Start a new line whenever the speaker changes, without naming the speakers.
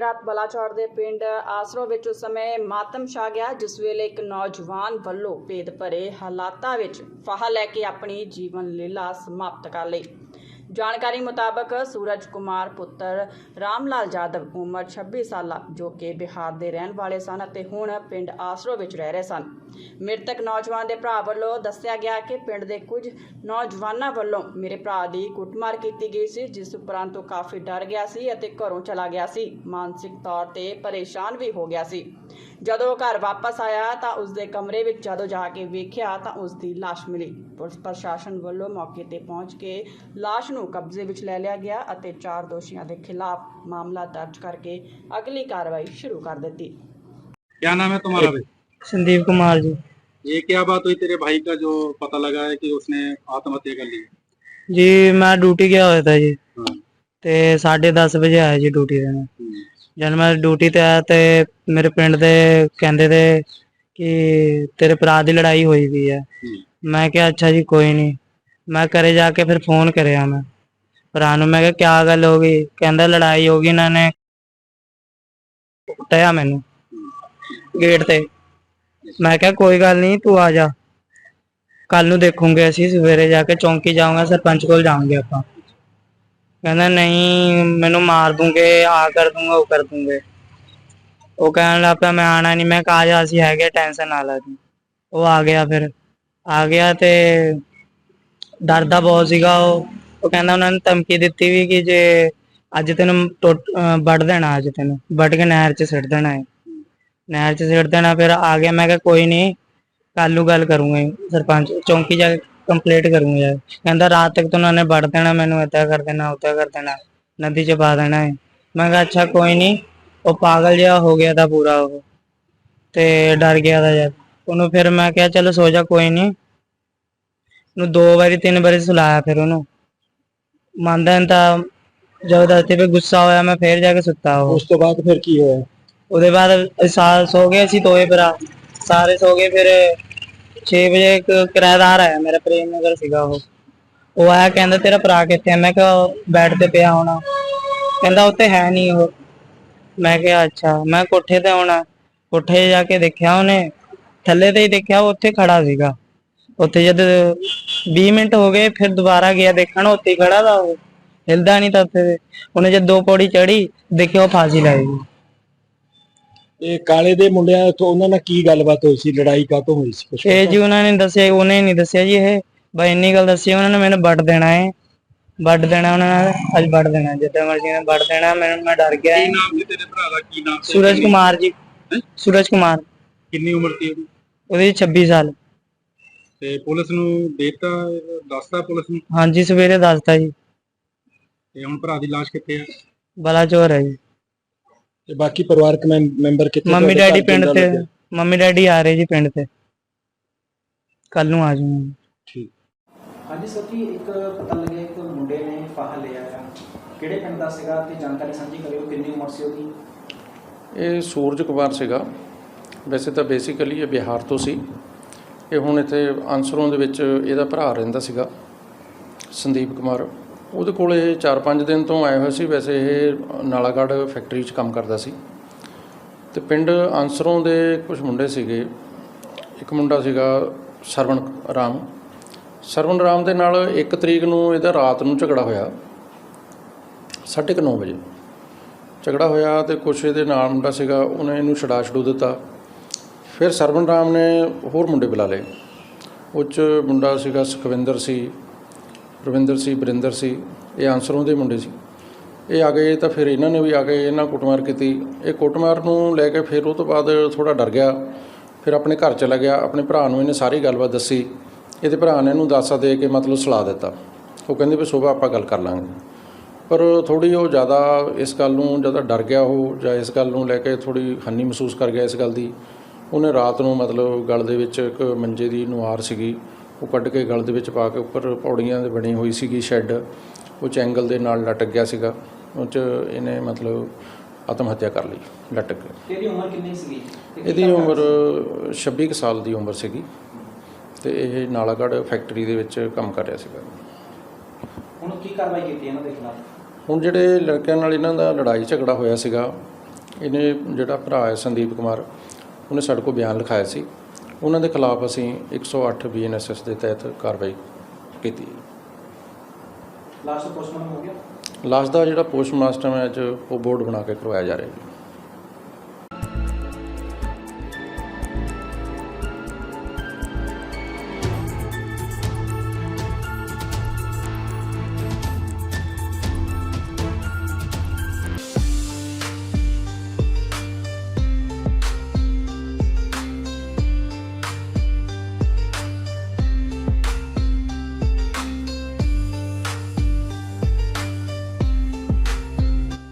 ਰਾਤ ਬਲਾਚੌਰ ਦੇ ਪਿੰਡ ਆਸਰੋ ਵਿੱਚ ਉਸ ਸਮੇਂ ਮਾਤਮ ਛਾ ਗਿਆ, ਜਿਸ ਵੇਲੇ ਇੱਕ ਨੌਜਵਾਨ ਵੱਲੋਂ ਭੇਦ ਭਰੇ ਹਾਲਾਤਾਂ ਵਿੱਚ ਫਾਹਾ ਲੈ ਕੇ ਆਪਣੀ ਜੀਵਨ ਲੀਲਾ ਸਮਾਪਤ ਕਰ ਲਈ। ਜਾਣਕਾਰੀ ਮੁਤਾਬਕ ਸੂਰਜ ਕੁਮਾਰ ਪੁੱਤਰ ਰਾਮਲਾਲ ਜਾਦਵ ਉਮਰ 26 ਸਾਲਾ, ਜੋ ਕਿ ਬਿਹਾਰ ਦੇ ਰਹਿਣ ਵਾਲੇ ਸਨ ਅਤੇ ਹੁਣ ਪਿੰਡ ਆਸਰੋ ਵਿੱਚ ਰਹਿ ਰਹੇ ਸਨ। ਮ੍ਰਿਤਕ ਨੌਜਵਾਨ ਦੇ ਭਰਾ ਵੱਲੋਂ ਦੱਸਿਆ ਗਿਆ ਕਿ ਪਿੰਡ ਦੇ ਕੁਝ ਨੌਜਵਾਨਾਂ ਵੱਲੋਂ ਮੇਰੇ ਭਰਾ ਦੀ ਕੁੱਟਮਾਰ ਕੀਤੀ ਗਈ ਸੀ, ਜਿਸ ਉਪਰੰਤ ਉਹ ਕਾਫੀ ਡਰ ਗਿਆ ਸੀ ਅਤੇ ਘਰੋਂ ਚਲਾ ਗਿਆ ਸੀ। ਮਾਨਸਿਕ ਤੌਰ ਤੇ ਪਰੇਸ਼ਾਨ ਵੀ ਹੋ ਗਿਆ ਸੀ। ਜਦੋਂ ਉਹ ਘਰ ਵਾਪਸ ਆਇਆ ਤਾਂ ਉਸ ਦੇ ਕਮਰੇ ਵਿੱਚ ਜਦੋਂ ਜਾ ਕੇ ਵੇਖਿਆ ਤਾਂ ਉਸ ਦੀ ਲਾਸ਼ ਮਿਲੀ ਪੁਲਿਸ ਪ੍ਰਸ਼ਾਸਨ ਵੱਲੋਂ ਮੌਕੇ ਤੇ ਪਹੁੰਚ ਕੇ ਲਾਸ਼ ਨੂੰ ਕਬਜ਼ੇ ਵਿੱਚ ਲੈ ਲਿਆ ਗਿਆ ਅਤੇ ਚਾਰ ਦੋਸ਼ੀਆਂ ਦੇ ਖਿਲਾਫ ਮਾਮਲਾ ਦਰਜ ਕਰਕੇ ਅਗਲੀ ਕਾਰਵਾਈ ਸ਼ੁਰੂ ਕਰ ਦਿੱਤੀ
क्या नाम है तुम्हारा भाई
संदीप कुमार जी
ये क्या बात हुई तेरे भाई का जो पता लगा है कि उसने आत्महत्या कर ली
ਜੀ ਮੈਂ ਡਿਊਟੀ ਗਿਆ ਹੋਇਆ ਤਾ ਜੀ
हाँ
ਤੇ 10:30 ਵਜੇ ਆਇਆ ਜੀ ਡਿਊਟੀ ਤੇ ਮੈਂ
हम्म,
ਜਦ ਮੈਂ ਡਿਊਟੀ ਤੇ ਆਇਆ ਤੇ ਮੇਰੇ ਪਿੰਡ ਦੇ ਕਹਿੰਦੇ ਤੇ ਕਿ ਤੇਰੇ ਭਰਾ ਦੀ ਲੜਾਈ ਹੋਈ ਵੀ ਹੈ। ਮੈਂ ਕਿਹਾ ਅੱਛਾ ਜੀ ਕੋਈ ਨਹੀਂ ਮੈਂ ਘਰੇ ਜਾ ਕੇ ਫਿਰ ਫੋਨ ਕਰਿਆ ਮੈਂ। ਭਰਾ ਨੂੰ ਮੈਂ ਕਿਹਾ ਕਿਆ ਗੱਲ ਹੋ ਗਈ? ਕਹਿੰਦਾ ਲੜਾਈ ਹੋ ਗਈ ਇਹਨਾਂ ਨੇ ਕੁੱਟਿਆ ਮੈਨੂੰ ਗੇਟ ਤੇ। ਮੈਂ ਕਿਹਾ ਕੋਈ ਗੱਲ ਨਹੀਂ ਤੂੰ ਆ ਜਾ। ਕੱਲ ਨੂੰ ਦੇਖੂਗੇ ਅਸੀਂ ਸਵੇਰੇ ਜਾ ਕੇ ਚੌਂਕੀ ਜਾਵਾਂਗੇ ਸਰਪੰਚ ਕੋਲ ਜਾਵਾਂਗੇ ਆਪਾਂ। ਕਹਿੰਦਾ ਨਹੀਂ, ਮੈਨੂੰ ਮਾਰ ਦੂੰਗੇ, ਆ ਕਰ ਦੂੰਗਾ, ਉਹ ਕਰ ਦੂੰਗੇ। ਉਹ ਕਹਿਣ ਲੱਗ ਪਿਆ, ਮੈਂ ਆਣਾ ਨਹੀਂ, ਮੈਂ ਕਹਾ ਜਾ ਅਸੀਂ ਹੈਗੇ ਟੈਨਸ਼ਨ ਨਾ ਲੈ ਤੂੰ। ਉਹ ਆ ਗਿਆ ਫਿਰ। ਆ ਗਿਆ ਤੇ ਡਰਦਾ ਬਹੁਤ ਸੀਗਾ ਉਹ। ਉਹ ਕਹਿੰਦਾ ਉਹਨਾਂ ਨੇ ਧਮਕੀ ਦਿੱਤੀ ਵੀ ਕਿ ਜੇ ਅੱਜ ਤੈਨੂੰ ਟੁੱਟ- ਵੱਢ ਦੇਣਾ, ਅੱਜ ਤੈਨੂੰ। ਵੱਢ ਕੇ ਨਹਿਰ 'ਚ ਸਿੱਟ ਦੇਣਾ ਹੈ ਨਹਿਰ 'ਚ ਸਿੱਟ ਦੇਣਾ, ਫਿਰ ਆ ਗਿਆ, ਮੈਂ ਕਿਹਾ ਕੋਈ ਨਹੀਂ ਕੱਲ ਨੂੰ ਗੱਲ ਕਰੂੰਗਾ ਸਰਪੰਚ, ਚੌਂਕੀ ਜਾ ਕੇ ਕੰਪਲੀਟ ਕਰੂੰਗਾ ਯਾਰ। ਕਹਿੰਦਾ ਰਾਤ ਤੱਕ ਤਾਂ ਉਹਨਾਂ ਨੇ ਵੱਢ ਦੇਣਾ ਮੈਨੂੰ ਏਦਾਂ ਕਰ ਦੇਣਾ ਉਦਾਂ ਕਰ ਦੇਣਾ ਨਦੀ 'ਚ ਪਾ ਦੇਣਾ ਹੈ ਮੈਂ ਕਿਹਾ ਅੱਛਾ ਕੋਈ ਨਹੀਂ ਉਹ ਪਾਗਲ ਜਿਹਾ ਹੋ ਗਿਆ ਤਾਂ ਪੂਰਾ ਉਹ। ਤੇ ਡਰ ਗਿਆ ਤਾਂ ਯਾਰ। ਉਹਨੂੰ ਫਿਰ ਮੈਂ ਕਿਹਾ ਚਲੋ ਸੋ ਜਾ ਕੋਈ ਨਹੀਂ ਉਹਨੂੰ ਦੋ ਵਾਰੀ ਤਿੰਨ ਵਾਰੀ ਸੁਲਾਇਆ ਫਿਰ ਉਹਨੂੰ। ਮੰਨਦਾ ਨੀ ਤਾਂ ਜ਼ਬਰਦਸਤੀ ਤੇ ਗੁੱਸਾ ਹੋਇਆ ਮੈਂ ਫੇਰ ਜਾ ਕੇ ਸੁੱਤਾ ਉਹ।
ਉਸ ਤੋਂ ਬਾਅਦ ਫਿਰ ਕੀ ਹੋਇਆ?
ਉਹਦੇ ਬਾਅਦ ਸਾਲ ਸੋ ਗਏ ਅਸੀਂ ਦੋਏ ਭਰਾ। ਸਾਰੇ ਸੋ ਗਏ ਫਿਰ 6 ਵਜੇ ਇੱਕ ਕਿਰਾਏਦਾਰ ਆਇਆ, ਮੇਰਾ ਪ੍ਰੇਮ ਨਗਰ ਸੀਗਾ ਉਹ। ਉਹ ਆਇਆ, ਕਹਿੰਦਾ ਤੇਰਾ ਭਰਾ ਕਿੱਥੇ ਆ? ਮੈਂ ਕਿਹਾ ਉਹ ਬੈੱਡ ਤੇ ਪਿਆ ਹੋਣਾ। ਕਹਿੰਦਾ ਉੱਤੇ ਹੈ ਨਹੀਂ ਉਹ। ਮੈਂ ਕਿਹਾ, ਅੱਛਾ। ਮੈਂ ਕੋਠੇ ਤੇ ਆਉਣਾ। ਕੋਠੇ ਜਾ ਕੇ ਦੇਖਿਆ ਉਹਨੇ। ਥੱਲੇ ਤੇ ਹੀ ਦੇਖਿਆ, ਉਹ ਉੱਥੇ ਖੜਾ ਸੀਗਾ। ਉੱਥੇ ਜਦ 20 ਮਿੰਟ ਹੋ ਗਏ, ਫਿਰ ਦੁਬਾਰਾ ਗਿਆ ਦੇਖਣ, ਉੱਥੇ ਹੀ ਖੜਾ ਤਾ ਉਹ। ਹਿਲਦਾ ਨਹੀਂ ਤਾਂ ਉੱਥੇ। ਉਹਨੇ ਜਦ ਦੋ ਪੌੜੀ ਚੜੀ ਦੇਖਿਆ ਉਹ ਫਾਂਸੀ ਲਾਈ
ਇਹ ਕਾਲੇ ਦੇ ਮੁੰਡਿਆਂ ਤੋਂ ਉਹਨਾਂ ਨਾਲ ਕੀ ਗੱਲਬਾਤ ਹੋਈ ਸੀ? ਲੜਾਈ ਕਾਹਤੋਂ ਹੋਈ ਸੀ? ਕੁਛ
ਇਹ ਜੀ ਉਹਨਾਂ ਨੇ ਦੱਸਿਆ ਉਹਨੇ ਨਹੀਂ ਦੱਸਿਆ ਜੀ ਇਹ। ਬਈ ਇੰਨੀ ਗੱਲ ਦੱਸੀ ਉਹਨਾਂ ਨੇ ਮੈਨੂੰ ਵੱਢ ਦੇਣਾ ਹੈ। ਵੱਢ ਦੇਣਾ ਉਹਨਾਂ ਨੇ ਅੱਜ ਵੱਢ ਦੇਣਾ ਜਿੱਦਾਂ ਮਰਜ਼ੀ ਨੇ ਵੱਢ ਦੇਣਾ ਮੈਨੂੰ ਮੈਂ ਡਰ ਗਿਆ।
ਕੀ ਨਾਮ ਸੀ ਤੇਰੇ ਭਰਾ ਦਾ? ਕੀ ਨਾਮ ਸੀ?
ਸੂਰਜ ਕੁਮਾਰ ਜੀ। ਸੂਰਜ ਕੁਮਾਰ।
ਕਿੰਨੀ ਉਮਰ ਸੀ ਉਹਦੀ?
ਉਹਦੀ 26 ਸਾਲ।
ਤੇ ਪੁਲਿਸ ਨੂੰ ਦੇਤਾ ਦੱਸਤਾ ਪੁਲਿਸ ਨੂੰ?
ਹਾਂਜੀ ਸਵੇਰੇ ਦੱਸਤਾ ਜੀ।
ਤੇ ਹੁਣ ਭਰਾ ਦੀ ਲਾਸ਼ ਕਿੱਥੇ ਆ?
ਬਲਾਚੌਰ ਹੈ ਜੀ।
ਤੇ ਬਾਕੀ ਪਰਿਵਾਰਕ ਮੈਂ- ਮੈਂਬਰ ਕਿੱਥੇ
ਮੰਮੀ
ਤੁਹਾਡੇ
ਡੈਡੀ
ਘਰ
ਪਿੰਡ ਤੇ? ਮੰਮੀ ਡੈਡੀ ਆ ਰਹੇ ਜੀ ਪਿੰਡ ਤੇ। ਕੱਲ ਨੂੰ ਆ ਜਾਊਂਗੇ।
ਠੀਕ।
ਹਾਂਜੀ ਸਰ ਜੀ ਇੱਕ ਪਤਾ ਲੱਗਿਆ ਇੱਕ ਮੁੰਡੇ ਨੇ ਫਾਹਾ ਲਿਆ ਆ ਕਿਹੜੇ ਪਿੰਡ ਦਾ ਸੀਗਾ ਤੇ ਜਾਣਕਾਰੀ ਸਾਂਝੀ ਕਰਿਓ ਕਿੰਨੀ ਉਮਰ ਸੀ ਉਹਦੀ?
ਇਹ ਸੂਰਜ ਕੁਮਾਰ ਸੀਗਾ। ਵੈਸੇ ਤਾਂ ਬੇਸਿਕਲੀ ਇਹ ਬਿਹਾਰ ਤੋਂ ਸੀ। ਇਹ ਹੁਣ ਇੱਥੇ ਅੰਸਰੋਂ ਦੇ ਵਿੱਚ ਇਹਦਾ ਭਰਾ ਰਹਿੰਦਾ ਸੀਗਾ ਸੰਦੀਪ ਕੁਮਾਰ। ਉਹਦੇ ਕੋਲ ਇਹ 4-5 ਦਿਨ ਤੋਂ ਆਏ ਹੋਏ ਸੀ, ਵੈਸੇ ਇਹ ਨਾਲਾਗੜ੍ਹ ਫੈਕਟਰੀ 'ਚ ਕੰਮ ਕਰਦਾ ਸੀ। ਤੇ ਪਿੰਡ ਅੰਸਰੋਂ ਦੇ ਕੁਝ ਮੁੰਡੇ ਸੀਗੇ। ਇੱਕ ਮੁੰਡਾ ਸੀਗਾ ਸਰਵਣ ਰਾਮ। ਸਰਵਣ ਰਾਮ ਦੇ ਨਾਲ 1 ਤਰੀਕ ਨੂੰ ਇਹਦਾ ਰਾਤ ਨੂੰ ਝਗੜਾ ਹੋਇਆ। 9:30 ਵਜੇ। ਝਗੜਾ ਹੋਇਆ ਤੇ ਕੁਛ ਇਹਦੇ ਨਾਲ ਮੁੰਡਾ ਸੀਗਾ, ਉਹਨੇ ਇਹਨੂੰ ਛਡਾ ਛਡੂ ਦਿੱਤਾ। ਫਿਰ ਸਰਵਣ ਰਾਮ ਨੇ ਹੋਰ ਮੁੰਡੇ ਬੁਲਾ ਲਏ। ਉਹ 'ਚ ਮੁੰਡਾ ਸੀਗਾ ਸੁਖਵਿੰਦਰ ਸੀ। ਰਵਿੰਦਰ ਸੀ, ਬਰਿੰਦਰ ਸੀ, ਇਹ ਆਂਸਰੋਂ ਦੇ ਮੁੰਡੇ ਸੀ। ਇਹ ਆ ਗਏ ਤਾਂ ਫਿਰ ਇਹਨਾਂ ਨੇ ਵੀ ਆ ਕੇ ਇਹਨਾਂ ਕੁੱਟਮਾਰ ਕੀਤੀ। ਇਹ ਕੁੱਟਮਾਰ ਨੂੰ ਲੈ ਕੇ ਫਿਰ ਉਹ ਤੋਂ ਬਾਅਦ ਥੋੜਾ ਡਰ ਗਿਆ। ਫਿਰ ਆਪਣੇ ਘਰ ਚਲਾ ਗਿਆ, ਆਪਣੇ ਭਰਾ ਨੂੰ ਇਹਨੇ ਸਾਰੀ ਗੱਲਬਾਤ ਦੱਸੀ। ਇਹਦੇ ਭਰਾ ਨੇ ਇਹਨੂੰ ਦਾਸਾ ਦੇ ਕੇ ਮਤਲਬ ਸਲਾਹ ਦਿੱਤਾ। ਉਹ ਕਹਿੰਦੇ ਵੀ ਸਵੇਰ ਆਪਾਂ ਗੱਲ ਕਰ ਲਾਂਗੇ। ਪਰ ਥੋੜੀ ਉਹ ਜ਼ਿਆਦਾ ਇਸ ਗੱਲ ਨੂੰ ਜ਼ਿਆਦਾ ਡਰ ਗਿਆ ਉਹ, ਜਾਂ ਇਸ ਗੱਲ ਨੂੰ ਲੈ ਕੇ ਥੋੜੀ ਹਾਨੀ ਮਹਿਸੂਸ ਕਰ ਗਿਆ ਇਸ ਗੱਲ ਦੀ। ਉਹਨੇ ਰਾਤ ਨੂੰ ਮਤਲਬ ਗਲ ਦੇ ਵਿੱਚ ਇੱਕ ਮੰਜੇ ਦੀ ਨੁਹਾਰ ਸੀਗੀ। ਉਹ ਕੱਢ ਕੇ ਗਲ ਦੇ ਵਿੱਚ ਪਾ ਕੇ ਉੱਪਰ ਪੌੜੀਆਂ ਦੇ ਬਣੀ ਹੋਈ ਸੀਗੀ ਸ਼ੈੱਡ। ਉਹ 'ਚ ਐਂਗਲ ਦੇ ਨਾਲ ਲਟਕ ਗਿਆ ਸੀਗਾ। ਉਹ 'ਚ ਇਹਨੇ ਮਤਲਬ ਆਤਮ ਹੱਤਿਆ ਕਰ ਲਈ ਲਟਕ ਕੇ।
ਇਹਦੀ ਉਮਰ ਕਿੰਨੀ ਸੀਗੀ?
ਇਹਦੀ ਉਮਰ
ਕਰਦਾ
26 ਕੁ ਸਾਲ ਦੀ ਉਮਰ ਸੀਗੀ। ਤੇ ਇਹ ਨਾਲਾਗੜ੍ਹ ਫੈਕਟਰੀ ਦੇ ਵਿੱਚ ਕੰਮ ਕਰ ਰਿਹਾ ਸੀਗਾ?
ਹੁਣ ਕੀ ਕਾਰਵਾਈ ਕੀਤੀ ਇਹਨਾਂ ਦੇ ਖਿਲਾਫ?
ਹੁਣ ਜਿਹੜੇ ਲੜਕਿਆਂ ਨਾਲ ਇਹਨਾਂ ਦਾ ਲੜਾਈ ਝਗੜਾ ਹੋਇਆ ਸੀਗਾ ਇਹਨੇ ਜਿਹੜਾ ਭਰਾ ਹੈ ਸੰਦੀਪ ਕੁਮਾਰ ਉਹਨੇ ਸਾਡੇ ਕੋਲ ਬਿਆਨ ਲਿਖਾਇਆ ਸੀ। ਉਹਨਾਂ ਦੇ ਖਿਲਾਫ ਅਸੀਂ 108 ਬੀਐਨਐਸਐਸ ਦੇ ਤਹਿਤ ਕਾਰਵਾਈ ਕੀਤੀ।
ਲਾਸਟ ਪੋਸਟਮਾਰਟਮ ਹੋ ਗਿਆ?
ਲਾਸ਼ ਦਾ ਜਿਹੜਾ ਪੋਸਟਮਾਸਟਰ ਹੈ ਅੱਜ ਉਹ ਬੋਰਡ ਬਣਾ ਕੇ ਕਰਵਾਇਆ ਜਾ ਰਿਹਾ ਹੈ